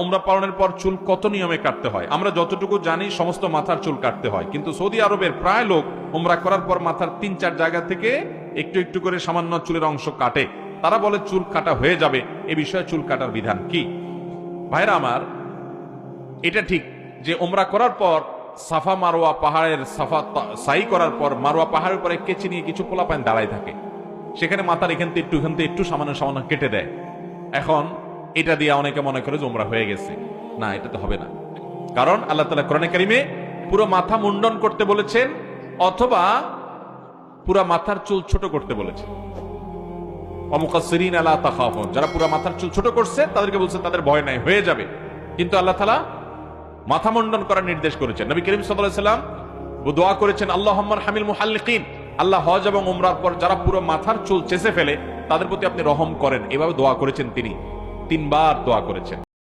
ওমরা পালনের পর চুল কত নিয়মে কাটতে হয়? আমরা যতটুকু জানি, সমস্ত মাথার চুল কাটতে হয়। কিন্তু সৌদি আরবের প্রায় লোক ওমরা করার পর মাথার তিন চার জায়গা থেকে একটু একটু করে সামান্য চুলের অংশ কাটে। তারা বলে চুল কাটা হয়ে যাবে। এ বিষয়ে চুল কাটার বিধান কি? ভাইরা আমার, এটা ঠিক যে ওমরা করার পর সাফা মারোয়া পাহাড়ের সাফা সাই করার পর মারোয়া পাহাড়ের উপরে কেচি নিয়ে কিছু পোলাপান দাঁড়ায় থাকে। সেখানে মাথার এখান থেকে একটু এখান থেকে একটু সামান্য সামান্য কেটে দেয়। এখন এটা দিয়ে অনেকে মনে করে যে ওমরা হয়ে গেছে। না, এটা তো হবে না। কারণ আল্লাহ তালা কোরআনে কারিমে পুরো মাথা মুন্ডন করতে বলেছেন, অথবা পুরা মাথার চুল ছোট করতে বলেছেন। অমুকাসিরিন আলা তাখাফুন, যারা পুরো মাথার চুল ছোট করছে, তাদেরকে বলছে তাদের ভয় নাই, হয়ে যাবে। কিন্তু আল্লাহ তালা মাথা মন্ডন করার নির্দেশ করেছেন। নবী করিম সাল্লাম দোয়া করেছেন আল্লাহ হামিল মুহাল্লিকিন। আল্লাহ হজ এবং উমরার পর যারা পুরো মাথার চুল চেষে ফেলে, তাদের প্রতি আপনি রহম করেন। এভাবে দোয়া করেছেন তিনি। তিনবার দোয়া করেছেন।